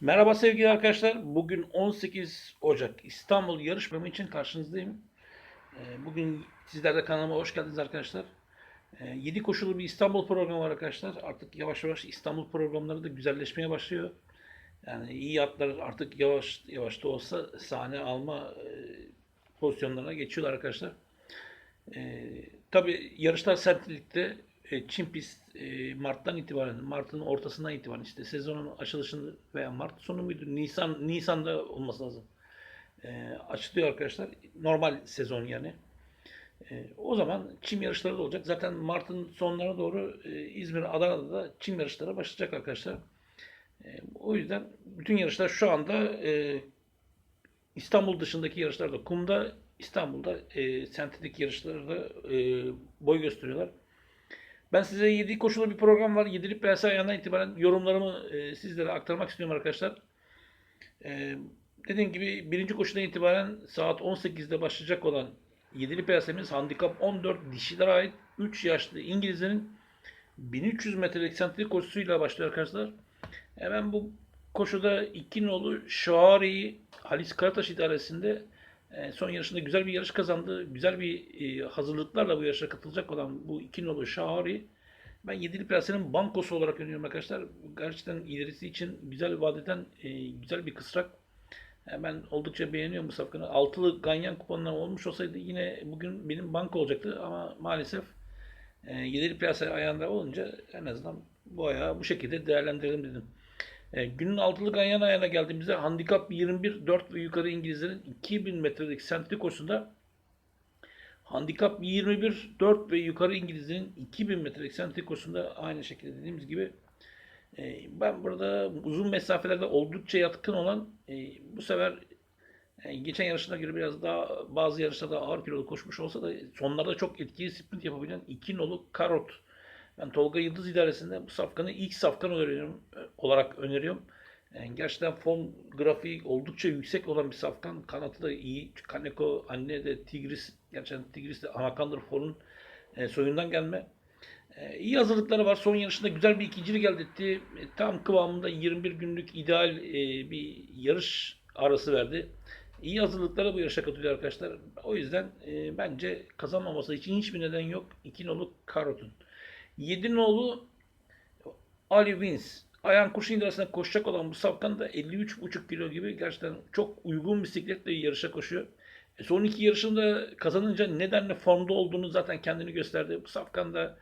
Merhaba sevgili arkadaşlar. Bugün 18 Ocak İstanbul yarışmamı için karşınızdayım. Ee, Bugün sizler de kanalıma hoş geldiniz arkadaşlar. 7 koşulu bir İstanbul programı var arkadaşlar. Artık yavaş yavaş İstanbul programları da güzelleşmeye başlıyor. Yani iyi atlar artık yavaş yavaş da olsa sahne alma e, pozisyonlarına geçiyorlar arkadaşlar. Ee, tabii yarışlar sertlikte e, Çin pist e, Mart'tan itibaren, Mart'ın ortasından itibaren işte sezonun açılışında veya Mart sonu muydu? Nisan Nisan'da olması lazım. E, açılıyor arkadaşlar. Normal sezon yani. E, o zaman çim yarışları da olacak. Zaten Mart'ın sonlarına doğru e, İzmir, Adana'da da çim yarışları başlayacak arkadaşlar. E, o yüzden bütün yarışlar şu anda e, İstanbul dışındaki yarışlarda, kumda İstanbul'da e, sentetik yarışlarda e, boy gösteriyorlar. Ben size 7 koşulu bir program var. 7'li PS ayağından itibaren yorumlarımı e, sizlere aktarmak istiyorum arkadaşlar. E, dediğim gibi birinci koşudan itibaren saat 18'de başlayacak olan 7'li PS'miz handikap 14 dişilere ait 3 yaşlı İngilizlerin 1300 metrelik sentrik koşusuyla başlıyor arkadaşlar. Hemen bu koşuda iki nolu Şahari'yi Halis Karataş idaresinde son yarışında güzel bir yarış kazandı. Güzel bir e, hazırlıklarla bu yarışa katılacak olan bu iki nolu Şahari ben Yedili Prense'nin bankosu olarak öneriyorum arkadaşlar. Gerçekten ilerisi için güzel vadeden e, güzel bir kısrak. E, ben oldukça beğeniyorum bu safkanı. Altılı ganyan kuponlar olmuş olsaydı yine bugün benim banko olacaktı ama maalesef e, Yedili Prense ayağında olunca en azından bu ayağı bu şekilde değerlendirelim dedim. E, günün altılı ganyan ayağına geldiğimizde handikap 21 4 ve yukarı İngilizlerin 2000 metrelik sentri koşusunda handikap 21 4 ve yukarı İngilizlerin 2000 metrelik sentri koşusunda aynı şekilde dediğimiz gibi e, ben burada uzun mesafelerde oldukça yatkın olan e, bu sefer e, geçen yarışına göre biraz daha bazı yarışlarda ağır kilolu koşmuş olsa da sonlarda çok etkili sprint yapabilen 2 nolu Karot ben Tolga Yıldız idaresinde bu safkanı ilk safkan öneriyorum, olarak öneriyorum. Yani gerçekten form grafiği oldukça yüksek olan bir safkan. Kanatı da iyi. Kaneko anne de Tigris, gerçekten Tigris de Anakandır For'un e, soyundan gelme. E, iyi hazırlıkları var. Son yarışında güzel bir ikincilik elde etti. E, tam kıvamında 21 günlük ideal bir yarış arası verdi. İyi hazırlıklara bu yarışa katılıyor arkadaşlar. O yüzden bence kazanmaması için hiçbir neden yok. 2 nolu Karot'un. 7 nolu Ali Wins. Ayağın kurşun idaresine koşacak olan bu safkan da 53,5 kilo gibi gerçekten çok uygun bisikletle yarışa koşuyor. E son iki yarışında kazanınca nedenle formda olduğunu zaten kendini gösterdi. Bu safkan da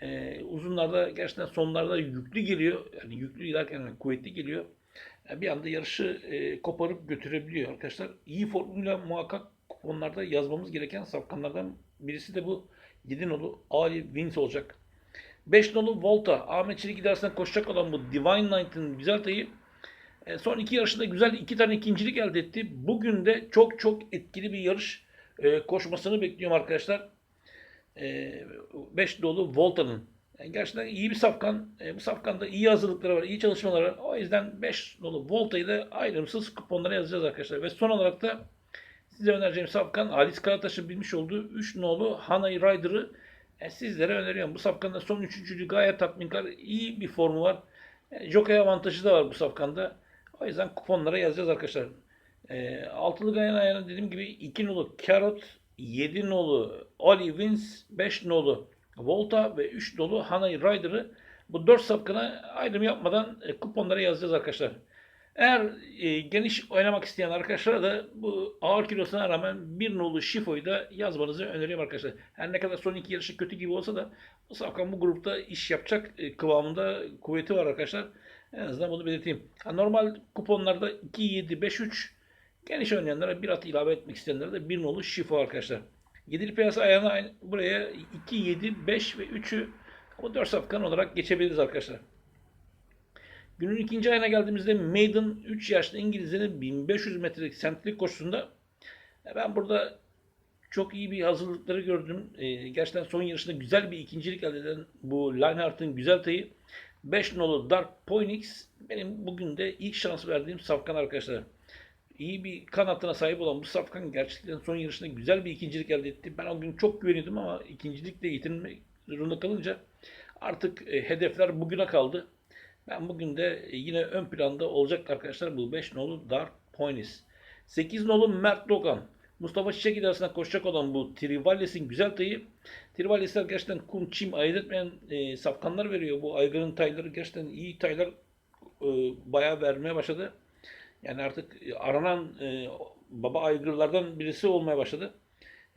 e, uzunlarda gerçekten sonlarda yüklü geliyor. Yani yüklü giderken yani kuvvetli geliyor. Yani bir anda yarışı e, koparıp götürebiliyor arkadaşlar. İyi formuyla muhakkak kuponlarda yazmamız gereken safkanlardan birisi de bu 7 nolu Ali Wins olacak. 5 nolu Volta, Ahmet Çelik idaresinden koşacak olan bu Divine Knight'ın güzel tayı e, son iki yarışında güzel iki tane ikincilik elde etti. Bugün de çok çok etkili bir yarış e, koşmasını bekliyorum arkadaşlar. 5 nolu Volta'nın. Yani gerçekten iyi bir safkan. E, bu safkanda iyi hazırlıkları var, iyi çalışmaları var. O yüzden 5 nolu Volta'yı da ayrımsız kuponlara yazacağız arkadaşlar. Ve son olarak da size önereceğim safkan Halis Karataş'ın bilmiş olduğu 3 nolu Hanay Rider'ı e, sizlere öneriyorum. Bu safkanda son üçüncülüğü gayet tatminkar. iyi bir formu var. E, jockey avantajı da var bu safkanda. O yüzden kuponlara yazacağız arkadaşlar. E, altılı gayen ayağına dediğim gibi 2 nolu Carrot, 7 nolu Oli Wins, 5 nolu Volta ve 3 nolu Hanay Rider'ı bu 4 safkana ayrım yapmadan e, kuponlara yazacağız arkadaşlar. Eğer e, geniş oynamak isteyen arkadaşlara da bu ağır kilosuna rağmen bir nolu şifoyu da yazmanızı öneriyorum arkadaşlar. Her ne kadar son iki yarışı kötü gibi olsa da Safkan bu grupta iş yapacak e, kıvamında kuvveti var arkadaşlar. En azından bunu belirteyim. Normal kuponlarda 2, 7, 5, 3 geniş oynayanlara bir at ilave etmek isteyenlere de bir nolu şifo arkadaşlar. Yedili piyasa ayağına buraya 2, 7, 5 ve 3'ü o 4 safkan olarak geçebiliriz arkadaşlar. Günün ikinci ayına geldiğimizde Maiden 3 yaşlı İngilizlerin 1500 metrelik sentlik koşusunda e, ben burada çok iyi bir hazırlıkları gördüm. E, gerçekten son yarışında güzel bir ikincilik elde eden bu Linehart'ın güzel tayı 5 nolu Dark Poinix benim bugün de ilk şans verdiğim safkan arkadaşlar. İyi bir kanatına sahip olan bu safkan gerçekten son yarışında güzel bir ikincilik elde etti. Ben o gün çok güveniyordum ama ikincilikle yitirmek zorunda kalınca artık e, hedefler bugüne kaldı. Ben bugün de yine ön planda olacak arkadaşlar bu 5 nolu Dark Ponies. 8 nolu Mert Dogan. Mustafa Çiçek idaresine koşacak olan bu Trivaldes'in güzel tayı. Trivaldes'ler gerçekten kum, çim ayırt etmeyen e, safkanlar veriyor. Bu aygırın tayları gerçekten iyi taylar e, bayağı vermeye başladı. Yani artık e, aranan e, baba aygırlardan birisi olmaya başladı.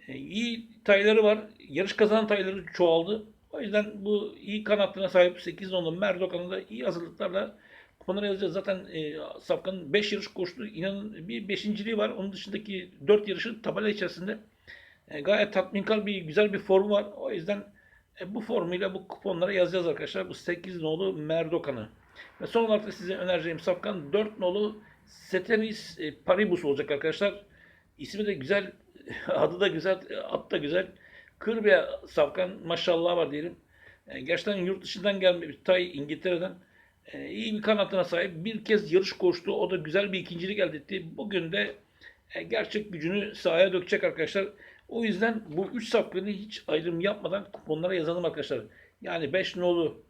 E, iyi tayları var. Yarış kazanan tayları çoğaldı. O yüzden bu iyi kanatlarına sahip 8 nolu Merdokan'ı da iyi hazırlıklarla kupalara yazacağız. Zaten e, Safkan'ın 5 yarış koştu. İnanın bir beşinciliği var. Onun dışındaki 4 yarışın tabela içerisinde e, gayet tatminkar bir güzel bir formu var. O yüzden e, bu formuyla bu kuponlara yazacağız arkadaşlar. Bu 8 nolu Merdokan'ı. Ve son olarak da size önereceğim Safkan 4 nolu Ceteris e, Paribus olacak arkadaşlar. İsmi de güzel, adı da güzel, at da güzel. Kırbiye Safkan maşallah var diyelim. E, gerçekten yurt dışından gelme bir tay İngiltere'den. E, iyi bir kanatına sahip. Bir kez yarış koştu. O da güzel bir ikincilik elde etti. Bugün de e, gerçek gücünü sahaya dökecek arkadaşlar. O yüzden bu 3 safkanı hiç ayrım yapmadan kuponlara yazalım arkadaşlar. Yani 5 nolu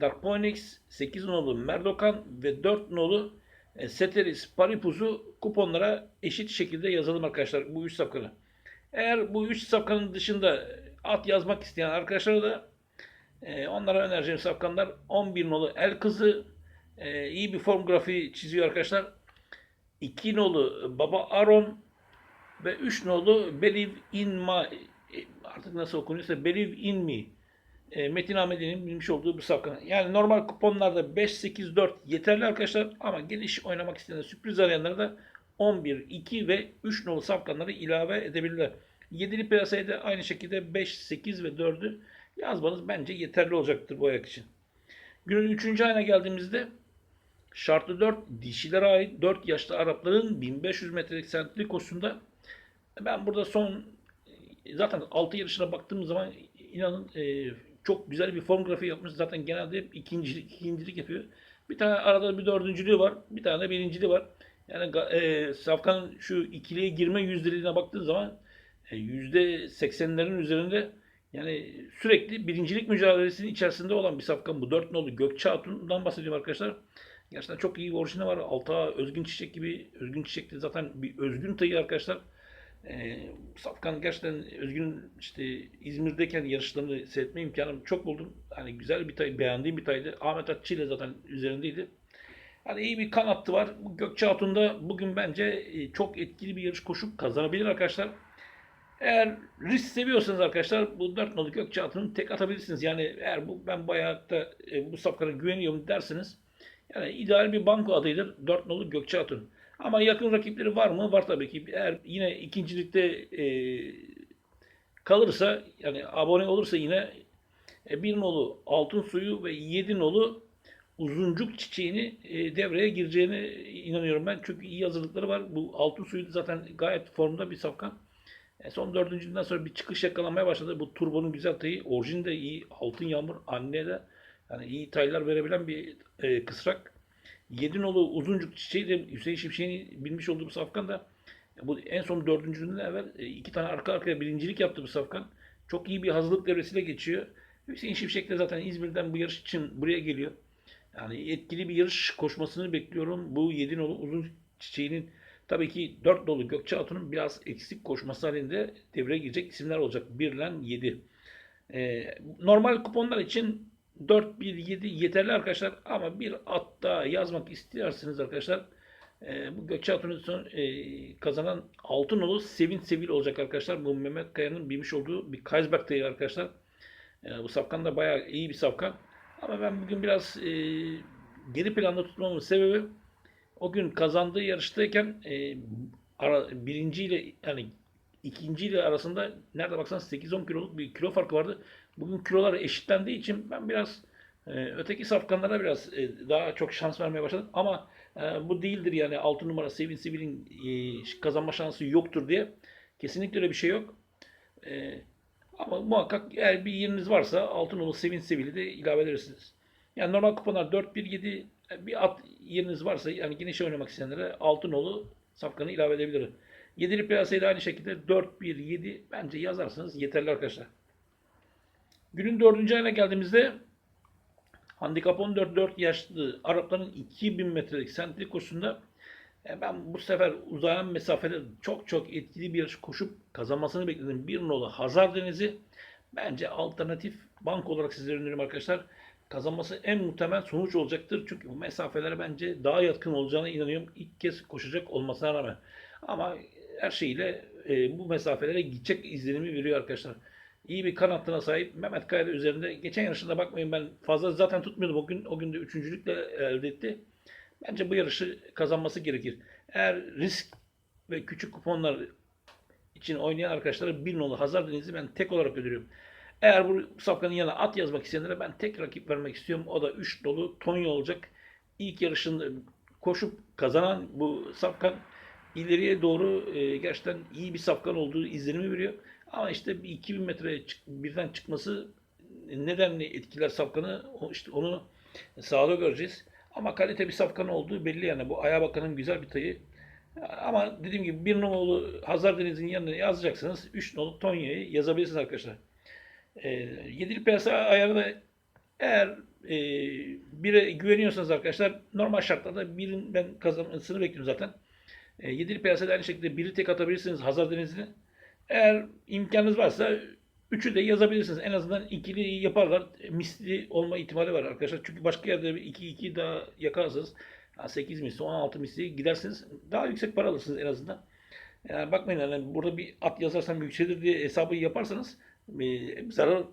Dark Phoenix, 8 nolu Merdokan ve 4 nolu e, Ceteris Paripus'u kuponlara eşit şekilde yazalım arkadaşlar bu 3 safkanı. Eğer bu 3 safkanın dışında at yazmak isteyen arkadaşlara da e, onlara önereceğim safkanlar 11 nolu El Kızı e, iyi bir form grafiği çiziyor arkadaşlar. 2 nolu Baba Aron ve 3 nolu Believe in My e, artık nasıl okunuyorsa Believe in Me e, Metin Ahmet'in bilmiş olduğu bir safkan. Yani normal kuponlarda 5, 8, 4 yeterli arkadaşlar ama geniş oynamak isteyen sürpriz arayanlara da 11, 2 ve 3 nolu safkanları ilave edebilirler. Yedili piyasaya da aynı şekilde 5, 8 ve 4'ü yazmanız bence yeterli olacaktır bu ayak için. Günün 3. ayına geldiğimizde şartlı 4 dişilere ait 4 yaşlı Arapların 1500 metrelik sentlik koşusunda ben burada son zaten 6 yarışına baktığım zaman inanın e, çok güzel bir form grafiği yapmış. Zaten genelde hep ikincilik, ikincilik yapıyor. Bir tane arada bir dördüncülüğü var. Bir tane birinciliği var. Yani e, Safkan'ın şu ikiliye girme yüzdeliğine baktığın zaman e, yüzde seksenlerin üzerinde yani sürekli birincilik mücadelesinin içerisinde olan bir Safkan bu. Dört nolu Gökçe Hatun'dan bahsediyorum arkadaşlar. Gerçekten çok iyi bir orijini var. Alta Özgün Çiçek gibi. Özgün Çiçek de zaten bir özgün tayı arkadaşlar. E, Safkan gerçekten Özgün işte İzmir'deyken yarışlarını seyretme imkanım çok buldum. Hani güzel bir tay, beğendiğim bir taydı. Ahmet Atçı ile zaten üzerindeydi. Hani iyi bir kan hattı var. Gökçe Hatun bugün bence e, çok etkili bir yarış koşup kazanabilir arkadaşlar. Eğer risk seviyorsanız arkadaşlar bu 4 nolu Gökçe Hatun'u tek atabilirsiniz. Yani eğer bu ben bayağı da e, bu safkana güveniyorum derseniz yani ideal bir banko adıydır 4 nolu Gökçe Hatun. Ama yakın rakipleri var mı? Var tabii ki. Eğer yine ikincilikte e, kalırsa yani abone olursa yine e, bir nolu altın suyu ve yedi nolu uzuncuk çiçeğini e, devreye gireceğine inanıyorum ben. Çünkü iyi hazırlıkları var. Bu altın suyu zaten gayet formda bir safkan. E, son dördüncüden sonra bir çıkış yakalamaya başladı. Bu turbonun güzel tayı. Orijin de iyi. Altın yağmur. Anne de yani iyi taylar verebilen bir e, kısrak. Yedinoğlu uzuncuk çiçeği de Hüseyin Şimşek'in bilmiş olduğu bir safkan da bu en son dördüncülüğünden evvel e, iki tane arka arkaya birincilik yaptı bu safkan. Çok iyi bir hazırlık devresiyle geçiyor. Hüseyin Şimşek de zaten İzmir'den bu yarış için buraya geliyor. Yani etkili bir yarış koşmasını bekliyorum. Bu Yedinoğlu uzun çiçeğinin tabii ki 4 dolu Gökçe Hatun'un biraz eksik koşması halinde devreye girecek isimler olacak. 1 ile 7. Ee, normal kuponlar için 4, 1, 7 yeterli arkadaşlar. Ama bir at daha yazmak isterseniz arkadaşlar e, bu Gökçe Hatun'un son e, kazanan altın olu Sevin Sevil olacak arkadaşlar. Bu Mehmet Kaya'nın bilmiş olduğu bir Kaysberg arkadaşlar. E, bu safkan da bayağı iyi bir safkan. Ama ben bugün biraz e, geri planda tutmamın sebebi o gün kazandığı yarıştayken e, ara, birinciyle yani ikinciyle arasında nerede baksanız 8-10 kiloluk bir kilo farkı vardı. Bugün kilolar eşitlendiği için ben biraz e, öteki safkanlara biraz e, daha çok şans vermeye başladım. Ama e, bu değildir yani 6 numara Sevin Sevil'in e, kazanma şansı yoktur diye. Kesinlikle öyle bir şey yok. E, ama muhakkak eğer bir yeriniz varsa altın nolu Sevin Sevil'i de ilave edersiniz. Yani normal kuponlar 4-1-7 bir at yeriniz varsa yani geniş oynamak isteyenlere altın nolu safkanı ilave edebilir. Yedili piyasayı da aynı şekilde 4-1-7 bence yazarsanız yeterli arkadaşlar. Günün dördüncü ayına geldiğimizde Handikap 14 4 yaşlı Arapların 2000 metrelik sentrik koşusunda e, ben bu sefer uzayan mesafede çok çok etkili bir yarış koşup kazanmasını bekledim. Bir nolu Hazar Denizi bence alternatif bank olarak sizlere öneririm arkadaşlar. Kazanması en muhtemel sonuç olacaktır. Çünkü bu mesafelere bence daha yatkın olacağına inanıyorum. İlk kez koşacak olmasına rağmen. Ama her şeyle e, bu mesafelere gidecek izlenimi veriyor arkadaşlar. İyi bir kanatlına sahip Mehmet Kaya üzerinde. Geçen yarışında bakmayın ben fazla zaten tutmuyordum. O gün o gün de üçüncülükle elde etti. Bence bu yarışı kazanması gerekir. Eğer risk ve küçük kuponlar için oynayan arkadaşlara bir nolu Hazar Deniz'i ben tek olarak öneriyorum. Eğer bu safkanın yanına at yazmak isteyenlere ben tek rakip vermek istiyorum. O da 3 dolu Tonya olacak. İlk yarışında koşup kazanan bu safkan ileriye doğru e, gerçekten iyi bir safkan olduğu izlenimi veriyor. Ama işte bir 2000 metre çık- birden çıkması nedenle etkiler safkanı işte onu sahada göreceğiz. Ama kalite bir safkan olduğu belli yani. Bu Aya Bakan'ın güzel bir tayı. Ama dediğim gibi bir numaralı Hazar Deniz'in yanına yazacaksınız. 3 numaralı Tonya'yı yazabilirsiniz arkadaşlar. E, yedili piyasa ayarını eğer e, bire güveniyorsanız arkadaşlar normal şartlarda birin ben kazanmasını bekliyorum zaten. E, yedili piyasada aynı şekilde biri tek atabilirsiniz Hazar Denizi'ni. Eğer imkanınız varsa üçü de yazabilirsiniz. En azından ikili yaparlar. Misli olma ihtimali var arkadaşlar. Çünkü başka yerde 2-2 daha yakarsınız. 8 misli, 16 misli gidersiniz. Daha yüksek para alırsınız en azından. Yani bakmayın yani burada bir at yazarsam yükselir diye hesabı yaparsanız e, zarar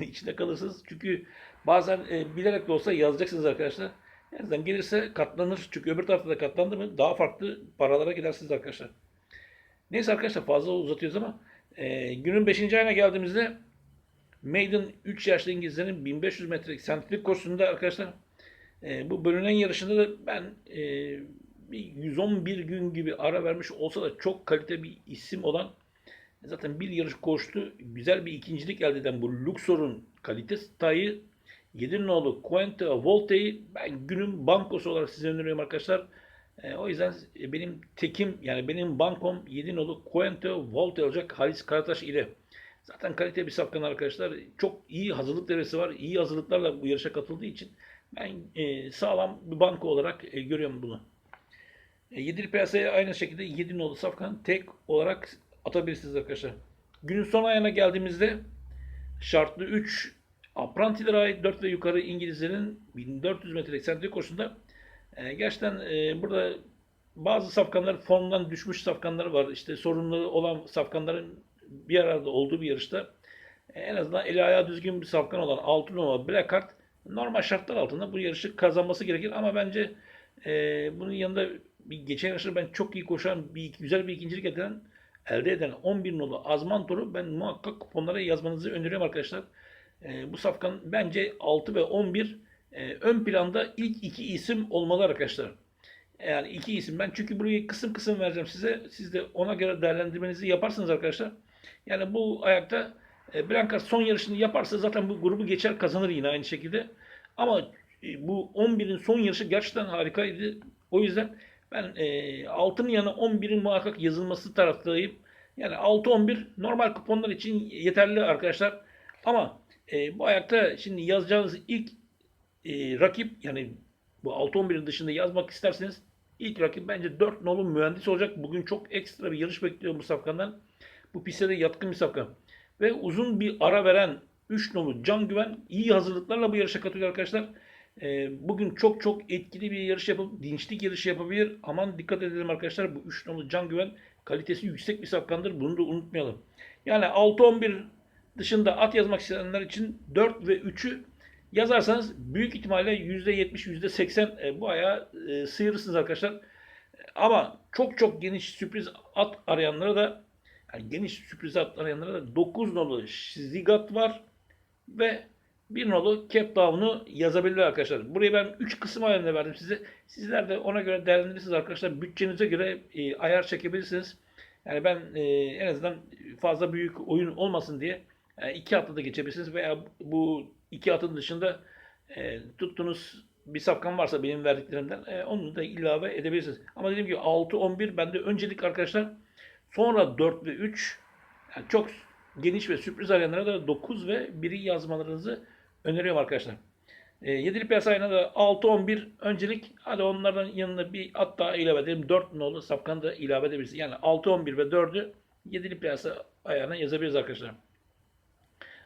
içinde kalırsınız. Çünkü bazen e, bilerek de olsa yazacaksınız arkadaşlar. En azından gelirse katlanır. Çünkü öbür tarafta da katlandı mı daha farklı paralara gidersiniz arkadaşlar. Neyse arkadaşlar fazla uzatıyoruz ama e, günün 5. ayına geldiğimizde Maiden 3 yaşlı İngilizlerin 1500 metrelik sentrik koşusunda arkadaşlar e, bu bölünen yarışında da ben e, bir 111 gün gibi ara vermiş olsa da çok kalite bir isim olan zaten bir yarış koştu. Güzel bir ikincilik elde eden bu Luxor'un kalite stayı Yedinoğlu Quente Volte'yi ben günün bankosu olarak size öneriyorum arkadaşlar. E, o yüzden e, benim tekim yani benim bankom Yedinoğlu Quente Volte olacak Halis Karataş ile. Zaten kalite bir safkan arkadaşlar. Çok iyi hazırlık devresi var. İyi hazırlıklarla bu yarışa katıldığı için ben e, sağlam bir banko olarak e, görüyorum bunu. E, yedili piyasaya aynı şekilde 7 nolu safkan tek olarak atabilirsiniz arkadaşlar. Günün son ayına geldiğimizde şartlı 3 Apprentice'lere ait 4 ve yukarı İngilizlerin 1400 metrelik sentrik koşusunda e, gerçekten e, burada bazı safkanlar formdan düşmüş safkanlar var. İşte sorunları olan safkanların bir arada olduğu bir yarışta e, en azından eli ayağı düzgün bir safkan olan 6 numara Blackheart normal şartlar altında bu yarışı kazanması gerekir ama bence e, bunun yanında bir geçen yarışta ben çok iyi koşan bir güzel bir ikincilik eden elde eden 11 nolu Azmantor'u ben muhakkak kuponlara yazmanızı öneriyorum arkadaşlar. E, bu safkan bence 6 ve 11 e, ön planda ilk iki isim olmalı arkadaşlar. Yani iki isim. Ben çünkü burayı kısım kısım vereceğim size. Siz de ona göre değerlendirmenizi yaparsınız arkadaşlar. Yani bu ayakta e, Blanca son yarışını yaparsa zaten bu grubu geçer kazanır yine aynı şekilde. Ama e, bu 11'in son yarışı gerçekten harikaydı. O yüzden ben e, 6'nın yanına 11'in muhakkak yazılması taraftayım. Yani 6-11 normal kuponlar için yeterli arkadaşlar. Ama e, bu ayakta şimdi yazacağınız ilk e, rakip yani bu 6-11'in dışında yazmak isterseniz ilk rakip bence 4 nolu mühendis olacak. Bugün çok ekstra bir yarış bekliyor bu safkandan. Bu piste de yatkın bir safkan. Ve uzun bir ara veren 3 nolu Can Güven iyi hazırlıklarla bu yarışa katılıyor arkadaşlar. E, bugün çok çok etkili bir yarış yapıp dinçlik yarışı yapabilir. Aman dikkat edelim arkadaşlar. Bu 3 nolu Can Güven kalitesi yüksek bir safkandır. Bunu da unutmayalım. Yani 6-11 dışında at yazmak isteyenler için 4 ve 3'ü yazarsanız büyük ihtimalle %70, %80 e, bu ayağı e, sıyırırsınız arkadaşlar. Ama çok çok geniş sürpriz at arayanlara da yani geniş sürpriz at arayanlara da 9 nolu Zigat var ve 1 nolu Cap Down'u yazabilirler arkadaşlar. Burayı ben 3 kısım halinde verdim size. Sizler de ona göre değerlendirirsiniz arkadaşlar. Bütçenize göre e, ayar çekebilirsiniz. Yani ben en azından fazla büyük oyun olmasın diye e, iki atla da geçebilirsiniz veya bu iki atın dışında e, tuttuğunuz bir safkan varsa benim verdiklerimden e, onu da ilave edebilirsiniz. Ama dediğim gibi 6-11 bende öncelik arkadaşlar. Sonra 4 ve 3 yani çok geniş ve sürpriz arayanlara da 9 ve 1'i yazmalarınızı öneriyorum arkadaşlar. E, yedili piyasa da 6-11 öncelik. Hadi onlardan yanına bir at daha ilave edelim. 4 nolu sapkanı da ilave edebiliriz. Yani 6-11 ve 4'ü yedili piyasa ayağına yazabiliriz arkadaşlar.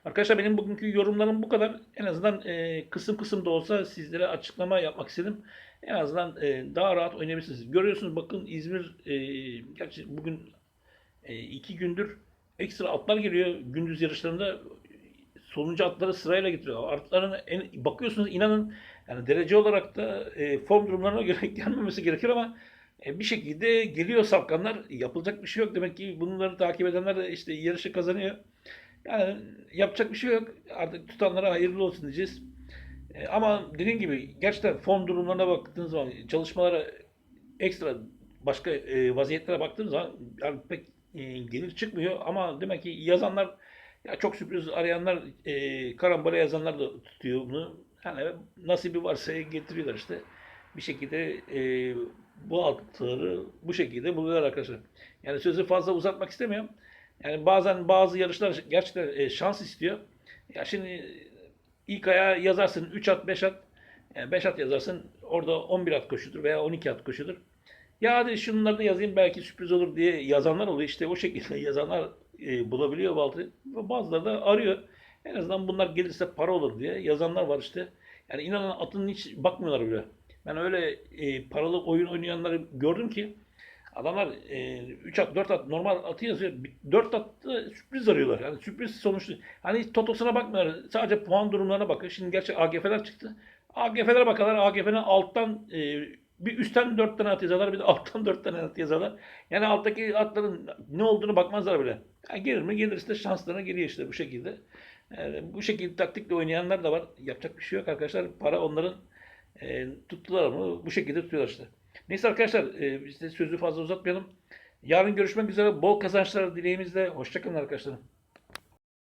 Arkadaşlar benim bugünkü yorumlarım bu kadar. En azından e, kısım kısım da olsa sizlere açıklama yapmak istedim. En azından e, daha rahat oynayabilirsiniz. Görüyorsunuz bakın İzmir e, gerçi bugün e, iki gündür ekstra atlar geliyor gündüz yarışlarında sonuncu atları sırayla getiriyor. Atların en, bakıyorsunuz inanın yani derece olarak da e, form durumlarına göre gelmemesi gerekir ama e, bir şekilde geliyor safkanlar. Yapılacak bir şey yok. Demek ki bunları takip edenler de işte yarışı kazanıyor. Yani yapacak bir şey yok. Artık tutanlara hayırlı olsun diyeceğiz. E, ama dediğim gibi gerçekten form durumlarına baktığınız zaman çalışmalara ekstra başka e, vaziyetlere baktığınız zaman yani pek e, gelir çıkmıyor ama demek ki yazanlar ya çok sürpriz arayanlar e, karambole yazanlar da tutuyor bunu. Yani nasibi varsa getiriyorlar işte. Bir şekilde e, bu altları bu şekilde buluyorlar arkadaşlar. Yani sözü fazla uzatmak istemiyorum. Yani bazen bazı yarışlar gerçekten e, şans istiyor. Ya şimdi ilk aya yazarsın 3 at 5 at. Yani 5 at yazarsın orada 11 at koşudur veya 12 at koşudur. Ya hadi şunları da yazayım belki sürpriz olur diye yazanlar oluyor. İşte o şekilde yazanlar e, bulabiliyor baltayı. Bazıları da arıyor. En azından bunlar gelirse para olur diye yazanlar var işte. Yani inanın atın hiç bakmıyorlar bile. Ben öyle e, paralı oyun oynayanları gördüm ki adamlar e, 3 at 4 at normal atı yazıyor. 4 atta sürpriz arıyorlar. Yani sürpriz sonuçlu. Hani totosuna bakmıyorlar. Sadece puan durumlarına bakıyor. Şimdi gerçi AGF'ler çıktı. AGF'lere bakarlar. AGF'nin alttan e, bir üstten 4 tane at yazarlar bir de alttan 4 tane at yazarlar. Yani alttaki atların ne olduğunu bakmazlar bile. Yani gelir mi gelir işte şanslarına geliyor işte bu şekilde. Yani bu şekilde taktikle oynayanlar da var. Yapacak bir şey yok arkadaşlar. Para onların e, tuttular mı bu şekilde tutuyorlar işte. Neyse arkadaşlar e, de sözü fazla uzatmayalım. Yarın görüşmek üzere. Bol kazançlar dileğimizle. Hoşçakalın arkadaşlarım.